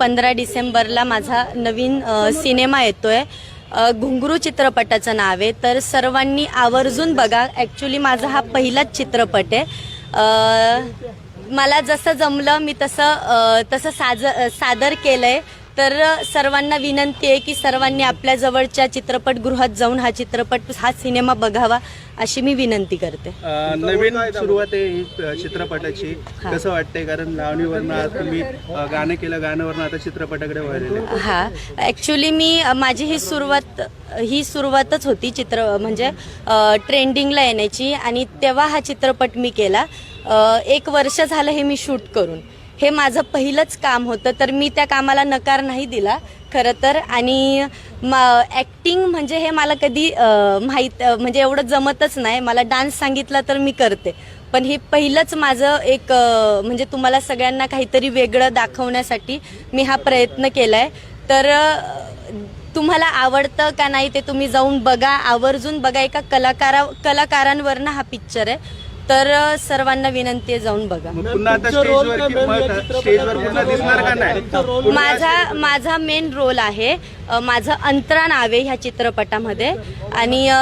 पंधरा डिसेंबरला माझा नवीन सिनेमा येतोय. आहे घुंगरू चित्रपटाचं नाव आहे. तर सर्वांनी आवर्जून बघा. ॲक्च्युली माझा हा पहिलाच चित्रपट आहे. मला जसं जमलं मी तसं तसं साज सादर केलं आहे तर सर्वांना विनंती आहे की सर्वांनी आपल्या जवळच्या चित्रपटगृहात जाऊन हा चित्रपट हा सिनेमा बघावा अशी मी विनंती करते. नवीन सुरुवात आहे ही चित्रपटाची. कसं वाटतंय? कारण तुम्ही गाणं केलं गाण्यावरनं आता चित्रपटाकडे वळलेले हा. ॲक्च्युली मी माझी ही सुरुवात ही सुरुवातच होती चित्र म्हणजे ट्रेंडिंगला येण्याची. आणि तेव्हा हा चित्रपट मी केला. एक वर्ष झालं हे मी शूट करून. हे माझं पहिलंच काम होतं तर मी त्या कामाला नकार नाही दिला खरं तर. आणि ॲक्टिंग म्हणजे हे मला कधी माहीत म्हणजे एवढं जमतच नाही. मला डान्स सांगितला तर मी करते. पण हे पहिलंच माझं एक म्हणजे तुम्हाला सगळ्यांना काहीतरी वेगळं दाखवण्यासाठी मी हा प्रयत्न केला आहे तर तुम्हाला आवडतं का नाही ते तुम्ही जाऊन बघा. आवर्जून बघा एका कलाकारा कलाकारांवरनं हा पिक्चर आहे. तर सर्वांना विनंती आहे जाऊन बघा. मग पुन्हा आता स्टेजवर किंवा स्टेजवर पुन्हा दिसणार का नाही? माझा माझा मेन रोल आहे अ, माझं अंतरा नाव आहे ह्या चित्रपटामध्ये. आणि अ,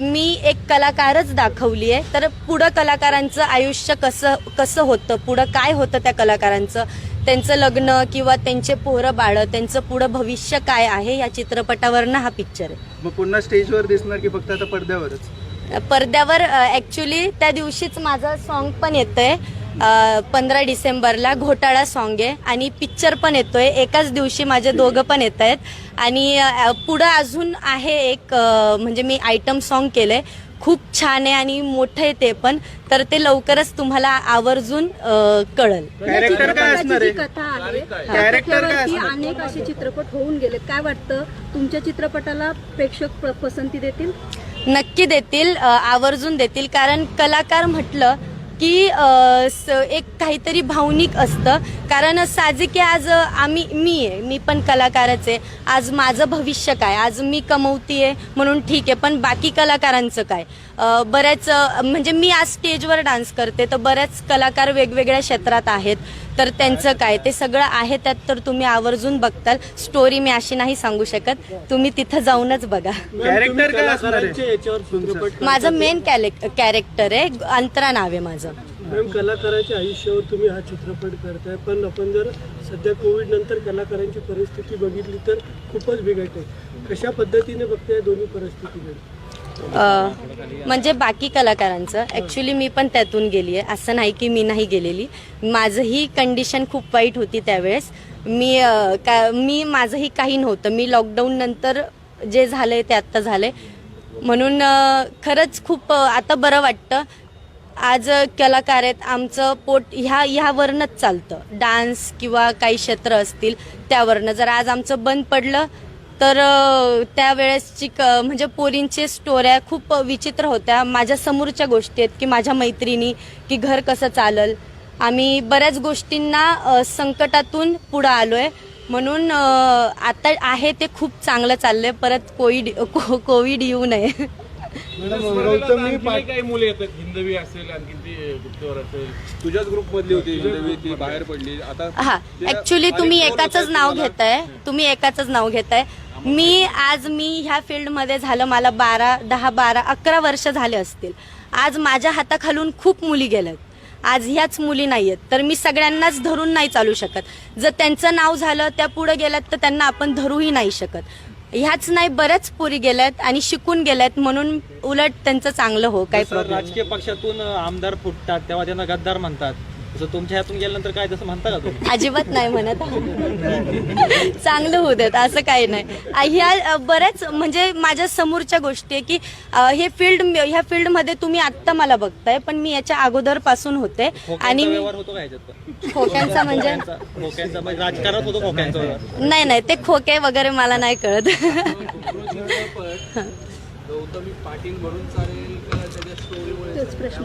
मी एक कलाकारच दाखवली आहे. तर पुढं कलाकारांचं आयुष्य कसं कसं होतं? पुढं काय होतं त्या कलाकारांचं? त्यांचं लग्न किंवा त्यांचे पोरं बाळं त्यांचं पुढं भविष्य काय आहे या चित्रपटावरनं हा पिक्चर आहे. मग पुन्हा स्टेजवर दिसणार की फक्त आता पडद्यावरच? पडद्यावर ॲक्च्युली त्या दिवशीच माझं सॉन्ग पण येतंय. पंधरा डिसेंबरला घोटाळा सॉन्ग आहे आणि पिक्चर पण येतोय. एकाच दिवशी माझे दोघं पण येत आहेत आणि पुढं अजून आहे एक म्हणजे मी आयटम सॉन्ग केलंय. खूप छान आहे आणि मोठं आहे ते पण. तर ते लवकरच तुम्हाला आवर्जून कळल. कॅरेक्टर काय असणार जी आहे कथा आहे? अनेक असे चित्रपट होऊन गेले काय वाटतं? तुमच्या चित्रपटाला प्रेक्षक पसंती देतील? नक्की देतील आवर्जून देतील. कारण कलाकार म्हटलं की स- एक काहीतरी भावनिक असतं. कारण साहजिक आहे आज आम्ही मी आहे. मी पण कलाकारच आहे. आज माझं भविष्य काय? आज मी कमवतीये म्हणून ठीक आहे पण बाकी कलाकारांचं काय? बऱ्याच म्हणजे मी आज स्टेजवर डान्स करते तर बऱ्याच कलाकार वेगवेगळ्या क्षेत्रात आहेत. तर त्यांचं काय? ते सगळं आहे त्यात तर तुम्ही आवर्जून बघताल. स्टोरी मी अशी नाही सांगू शकत. तुम्ही तिथं जाऊनच बघा. कॅरेक्टर काय असणार आहे? तुमचं? माझं मेन कॅरेक्टर आहे अंतरा नाव आहे माझं. मॅम कलाकाराच्या आयुष्यावर तुम्ही हा चित्रपट करताय पण आपण जर सध्या कोविड नंतर कलाकारांची परिस्थिती बघितली तर खूपच बिघडते. कशा पद्धतीने बघताय दोन्ही परिस्थितीकडे? म्हणजे बाकी कलाकारांचं. ॲक्च्युली मी पण त्यातून गेली आहे असं नाही की मी नाही गेलेली. माझंही कंडिशन खूप वाईट होती त्यावेळेस. मी का मी माझंही काही नव्हतं. मी लॉकडाऊन नंतर जे झालंय ते आत्ता झालंय. म्हणून खरंच खूप आता बरं वाटतं. आज कलाकार आहेत आमचं पोट ह्या ह्यावरनंच चालतं. डान्स किंवा काही क्षेत्र असतील त्यावरनं. जर आज आमचं बंद पडलं तर त्यावेळेसची क म्हणजे पोरींचे स्टोऱ्या खूप विचित्र होत्या. माझ्या समोरच्या गोष्टी आहेत की माझ्या मैत्रिणी की घर कसं चालल. आम्ही बऱ्याच गोष्टींना संकटातून पुढं आलोय. म्हणून अ, आता आहे ते खूप चांगलं चाललंय. परत कोविड को- कोविड येऊ नये. आणखी काही मुले येतात. हिंदवी असेल आणखी ती गुप्तवर असेल. तुझ्याच ग्रुप मधली होती हिंदवी ती बाहेर पडली. आता हा ते ऍक्च्युली तुम्ही एकाच नाव घेताय. तुम्ही एकाच नाव घेताय. मी आज मी ह्या फील्डमध्ये झालं मला बारा दहा बारा अकरा वर्ष झाले असतील. आज माझ्या हाताखालून खूप मुली गेल्यात आज ह्याच मुली नाहीयेत. तर मी सगळ्यांनाच धरून नाही चालू शकत. जर त्यांचं नाव झालं त्या पुढे गेल्यात तर त्यांना आपण धरूही नाही शकत. ह्याच नाही बऱ्याच पोरी गेल्यात आणि शिकून गेल्यात म्हणून उलट त्यांचं चांगलं हो प्रॉब्लेम राजकीय पक्षातून आमदार फुटतात तेव्हा त्यांना गद्दार म्हणतात. तसं तुमच्या ह्यातून गेल्यानंतर काय तसं म्हणता का तुम्ही? अजिबात नाही म्हणत. चांगलं होऊ देत असं काही नाही. आ, ह्या अ, बऱ्याच म्हणजे माझ्या समोरच्या गोष्टी आहे की अ, हे फील्ड ह्या फील्डमध्ये तुम्ही आत्ता मला बघताय पण मी याच्या अगोदरपासून होते आणि खोक्यांचा मी व्यवहार होतो का ह्याच्यात? पण? खोक्यांचा म्हणजे? खोक्यांचा खोक्यांचा म्हणजे राजकारणात होतो खोक्यांचा व्यवहार? नाही नाही ते खोके वगैरे मला नाही कळत. गौतमी पाटील म्हणून चालेल का त्याच्या स्टोरीमुळे तोच प्रश्न.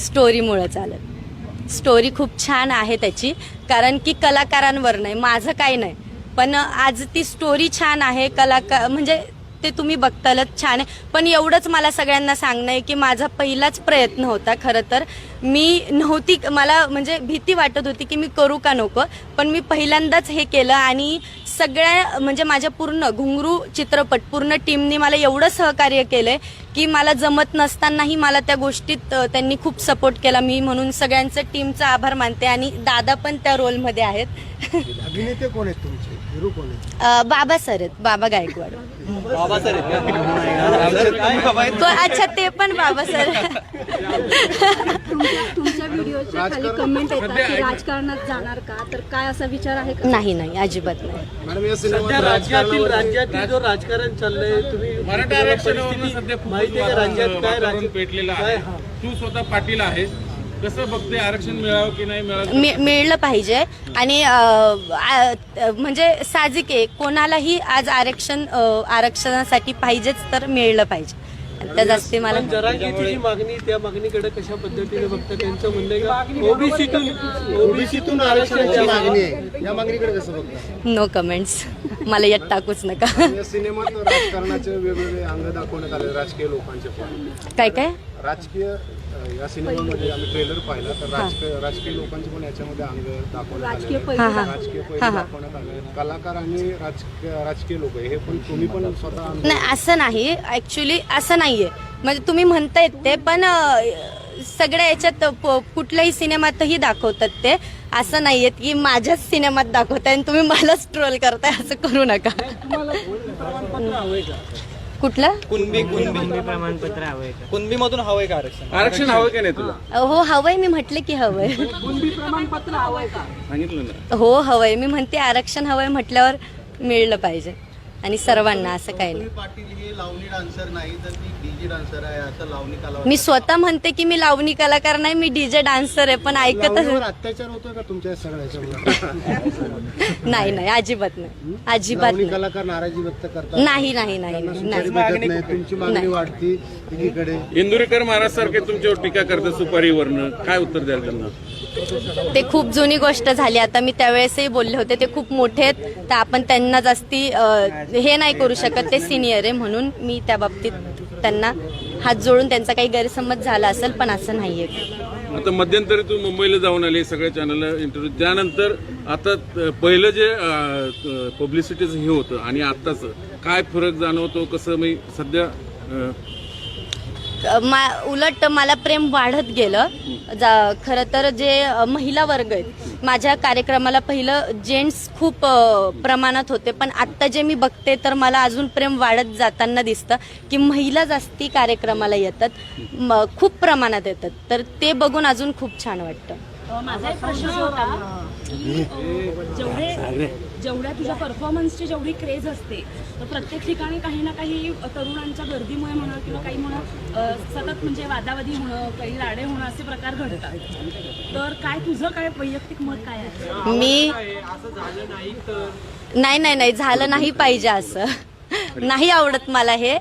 स्टोरीमुळं चालत स्टोरी खूप छान आहे त्याची. कारण की कलाकारांवर नाही माझं काही नाही. पण आज ती स्टोरी छान आहे कलाकार म्हणजे ते तुम्ही बघतालच छान आहे. पण एवढंच मला सगळ्यांना सांगणं आहे की माझा पहिलाच प्रयत्न होता खरं तर. मी नव्हती मला म्हणजे भीती वाटत होती की मी करू का नको. पण मी पहिल्यांदाच हे केलं आणि सगळ्या म्हणजे माझ्या पूर्ण घुंगरू चित्रपट पूर्ण टीमनी मला एवढं सहकार्य केलं आहे की मला जमत नसतानाही मला त्या गोष्टीत त्यांनी खूप सपोर्ट केला. मी म्हणून सगळ्यांचं टीमचा आभार मानते आणि दादा पण त्या रोलमध्ये आहेत. अभिनेते कोण आहेत तुमचे? हिरो कोण आहेत? अ, बाबा सर आहेत. बाबा गायकवाड. बाबा सर? तो- अच्छा ते पण बाबा सर तुमच्या तुमच्या व्हिडिओच्या खाली कमेंट येतात की राजकारणात जाणार का? तर काय असा विचार आहे का? नाही नाही अजिबात नाही. मॅडम या सध्या सिनेमात राज्यातील राजकारणावर राज्यातील जो राजकारण चाललंय तुम्ही मराठा सध्या खूप पेटलेलं आहे. हा. तू स्वतः पाटील आहेस. कसं बघते आरक्षण मिळावं की नाही मिळावं? मिळलं पाहिजे. आणि म्हणजे साहजिक आहे. कोणालाही आज आरक्षण आरक्षणासाठी पाहिजेच तर मिळलं पाहिजे. त्या जास्ती मला. पण जरांगीची जी मागणी त्या मागणीकडे कशा पद्धतीने बघता? त्यांचं म्हणणं ओबीसीतून ओबीसीतून आरक्षणाची मागणी आहे. या मागणीकडे कसं बघता? नो कमेंट्स मला यात टाकूच नका. या सिनेमात राजकारणाचे वेगवेगळे अंग दाखवण्यात आले राजकीय लोकांचे पण. काय काय? राजकीय या सिनेमामध्ये आम्ही ट्रेलर पाहिला. तर राजकीय राजकीय लोकांचे पण याच्यामध्ये अंग दाखवण्यात राजकीय हा, हा. पैलू. दाखवण्यात आले कलाकार आणि राजकीय राजकीय लोक हे पण तुम्ही पण स्वतः अनुभव- नाही असं नाही. ऍक्च्युली असं नाहीये. म्हणजे तुम्ही म्हणतायत ते पण अ, सगळ्या याच्यात प- कुठल्याही सिनेमातही दाखवतात ते. असं नाहीये की माझ्याच सिनेमात दाखवताय आणि तुम्ही मलाच ट्रोल करताय असं करू नका. कुठलं? कुणबी कुणबी. प्रमाणपत्र हवंय कुणबी मधून हवंय का आरक्षण? आरक्षण हवं की नाही तुला? हो हवंय मी म्हटलं की हवंय. सांगितलं ना. हो हवंय. मी म्हणते आरक्षण हवंय म्हटल्यावर मिळलं पाहिजे. आणि सर्वांना असं काही नाही. पाटील हे लावणी डान्सर नाही तर ती डीजे डान्सर आहे असं लावणी कला मी स्वतः म्हणते की मी लावणी कलाकार नाही मी डीजे डान्सर आहे पण ऐकतच लावणीवर अत्याचार होतोय का तुमच्या सगळ्याच्या नाही नाही अजिबात नाही. अजिबात लावणी नाही. कलाकार नाराजी व्यक्त करतात. नाही नाही नाही त्यांना नाही सुपारी नाही. भेटत नाही तुमची मागणी नाही. वाढती एकीकडे. इंदुरीकर महाराज सारखे तुमच्यावर टीका करतात सुपारीवरनं. काय उत्तर द्याल त्यांना? ते खूप जुनी गोष्ट झाली. आता मी त्यावेळेसही बोलले होते ते खूप मोठे आहेत. तर आपण त्यांना जास्ती अ, हे नाही करू शकत ते सिनियर आहे म्हणून मी त्या बाबतीत त्यांना हात जोडून त्यांचा काही गैरसमज झाला असेल पण असं नाहीये. आता मध्यंतरी तू मुंबईला जाऊन आले सगळ्या चॅनलला इंटरव्ह्यू त्यानंतर आता पहिलं जे पब्लिसिटीचं हे होतं आणि आत्ताचं काय फरक जाणवतो कसं मी सध्या मा उलट मला प्रेम वाढत गेलं. खरं तर जे महिला वर्ग आहेत माझ्या कार्यक्रमाला पहिलं जेंट्स खूप प्रमाणात होते. पण आत्ता जे मी बघते तर मला अजून प्रेम वाढत जाताना दिसतं की महिला जास्ती कार्यक्रमाला येतात. खूप प्रमाणात येतात. तर ते बघून अजून खूप छान वाटतं. माझा एक प्रश्न होता. की जेवढे जेवढ्या तुझ्या परफॉर्मन्सची जेवढी क्रेज असते तर प्रत्येक ठिकाणी काही ना काही तरुणांच्या गर्दीमुळे म्हणा किंवा काही म्हणा सतत म्हणजे वादावादी होणं काही राडे होणं असे प्रकार घडतात. तर काय तुझं काय वैयक्तिक मत काय आहे? मी नाही नाही नाही झालं नाही पाहिजे असं. नाही आवडत मला हे.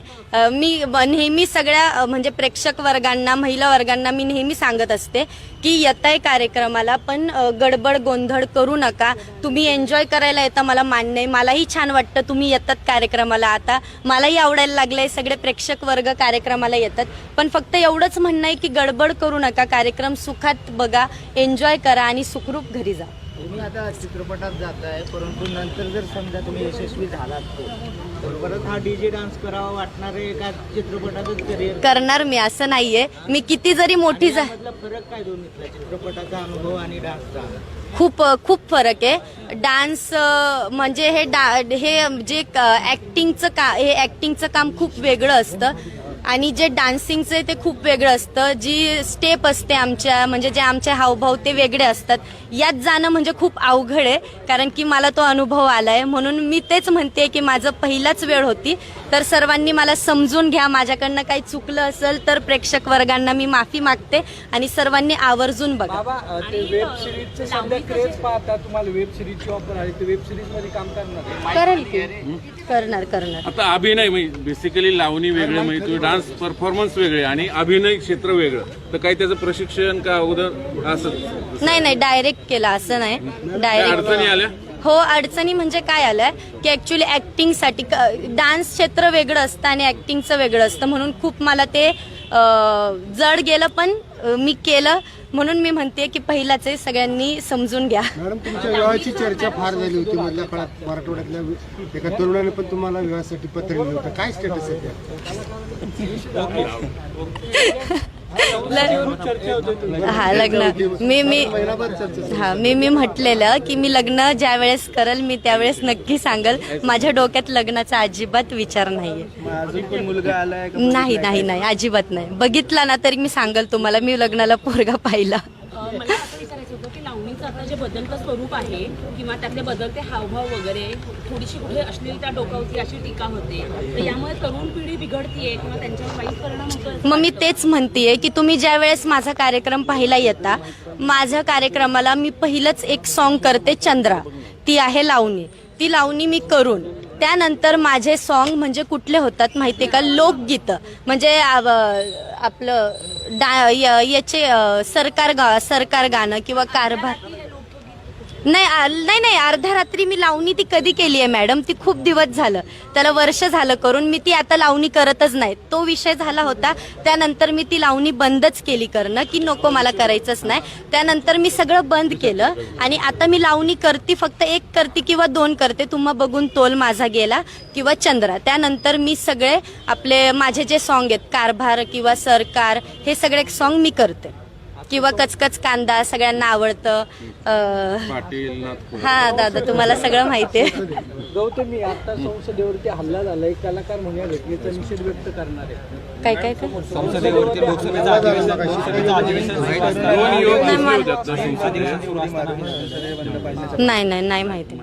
मी नेहमी सगळ्या म्हणजे प्रेक्षक वर्गांना महिला वर्गांना मी नेहमी सांगत असते की येताय कार्यक्रमाला पण गडबड गोंधळ करू नका. तुम्ही एन्जॉय करायला येता मला मान्य आहे. मलाही छान वाटतं तुम्ही येतात कार्यक्रमाला आता. मलाही आवडायला लागलंय. सगळे प्रेक्षक वर्ग कार्यक्रमाला येतात. पण फक्त एवढंच म्हणणं आहे की गडबड करू नका. कार्यक्रम सुखात बघा एन्जॉय करा आणि सुखरूप घरी जा. तुम्ही आता चित्रपटात जाताय परंतु नंतर जर समजा तुम्ही यशस्वी झालात तर परत हा डीजे डान्स करावा वाटणार आहे का चित्रपटातच करिअर करणार मी असं नाहीये. मी किती जरी मोठी जा फरक काय दोन्हीतला चित्रपटाचा अनुभव आणि डान्सचा खूप खूप फरक आहे. डान्स म्हणजे हे डा हे जे ॲक्टिंगचं का हे ॲक्टिंगचं काम खूप वेगळं असतं. आणि जे डान्सिंगचं आहे ते खूप वेगळं असतं. जी स्टेप असते आमच्या म्हणजे जे आमचे हावभाव ते वेगळे असतात. यात जाणं म्हणजे खूप अवघड आहे कारण की मला तो अनुभव आला आहे म्हणून मी तेच म्हणते की माझं पहिलाच वेळ होती. तर सर्वांनी मला समजून घ्या माझ्याकडनं काही चुकलं असेल तर प्रेक्षक वर्गांना मी माफी मागते आणि सर्वांनी आवर्जून बघा. बाबा अ, ते वेब सिरीजचं सध्या क्रेज पाहता तुम्हाला वेब सिरीजची ऑफर आहे. ते वेब सिरीजमध्ये काम करणार करणार करणार. आता अभिनय म्हणजे बेसिकली लावणी वेगळे म्हणजे तुम्ही डान्स परफॉर्मन्स वेगळे आणि अभिनय क्षेत्र वेगळं. तर काही त्याचं प्रशिक्षण का अगोदर असं? नाही नाही डायरेक्ट केला असं नाही. काय डायरेक्ट अडचणी आल्या? हो अडचणी म्हणजे काय आलंय? की ऍक्च्युली ऍक्टिंगसाठी डान्स क्षेत्र वेगळं असतं आणि ऍक्टिंगचं वेगळं असतं. म्हणून खूप मला ते अं, जड गेलं पण अं, मी केलं. म्हणून मी म्हणते की पहिलाच आहे सगळ्यांनी समजून घ्या. मॅडम तुमच्या विवाहाची चर्चा फार झाली होती मधल्या काळात मराठवाड्यातल्या एका तरुणाने पण तुम्हाला विवाहासाठी पत्र लिहिलं होतं. काय स्टेटस आहे तुमची हा लग्न. मी मी हा मी मी म्हटलेलं की मी लग्न ज्या वेळेस करल मी त्यावेळेस नक्की सांगल. माझ्या डोक्यात लग्नाचा अजिबात विचार नाहीये. मग अजून पण मुलगा आलाय का नाही नाही नाही अजिबात नाही. बघितला ना तरी मी सांगल तुम्हाला. मी लग्नाला पोरगा पाहिला अ, मला असं विचारायचं होतं की लावणीचं आता जे बदलतं स्वरूप आहे किंवा त्यातले बदलते हावभाव वगैरे थोडीशी कुठे अश्लीलता डोकावती अशी टीका होते. तर यामुळे तरुण पिढी बिघडतीये किंवा त्यांच्यावर वाईट परिणाम होतो मग मी तेच म्हणतेय की तुम्ही ज्या वेळेस माझा कार्यक्रम पाहायला येता माझ्या कार्यक्रमाला मी पहिलंच एक सॉन्ग करते चंद्रा. ती आहे लावणी. ती लावणी मी करून त्यानंतर माझे सॉन्ग म्हणजे कुठले होतात माहितीये का? लोकगीतं. म्हणजे आपलं डा याचे सरकार गा सरकार गाणं किंवा कारभार. नाही आ- नाही नाही अर्ध्या रात्री मी लावणी ती कधी केली आहे मॅडम? ती खूप दिवस झालं. त्याला वर्ष झालं करून मी ती आता लावणी करतच नाही. तो विषय झाला होता त्यानंतर मी ती लावणी बंदच केली करणं की नको मला करायचंच नाही. त्यानंतर मी सगळं बंद केलं आणि आता मी लावणी करते फक्त एक करते किंवा दोन करते. तुम्हा बघून तोल माझा गेला किंवा चंद्रा. त्यानंतर मी सगळे आपले माझे जे सॉन्ग आहेत कारभार किंवा सरकार हे सगळे सॉन्ग मी करते. किंवा कचकच कांदा सगळ्यांना आवडतं अं, पाटील नाथपुरे. हा दादा तुम्हाला सगळं माहिती आहे. गौतमी आता संसदेवरती हल्ला झाला. एक कलाकार म्हणून या घटनेचा निषेध व्यक्त करणार आहे. काय काय काय? संसदेवरती लोकसभेचं अधिवेशन संसदेचं अधिवेशन सुरू असताना दोन युवक नाही, मला- सुरू असताना. नाही नाही नाही माहिती.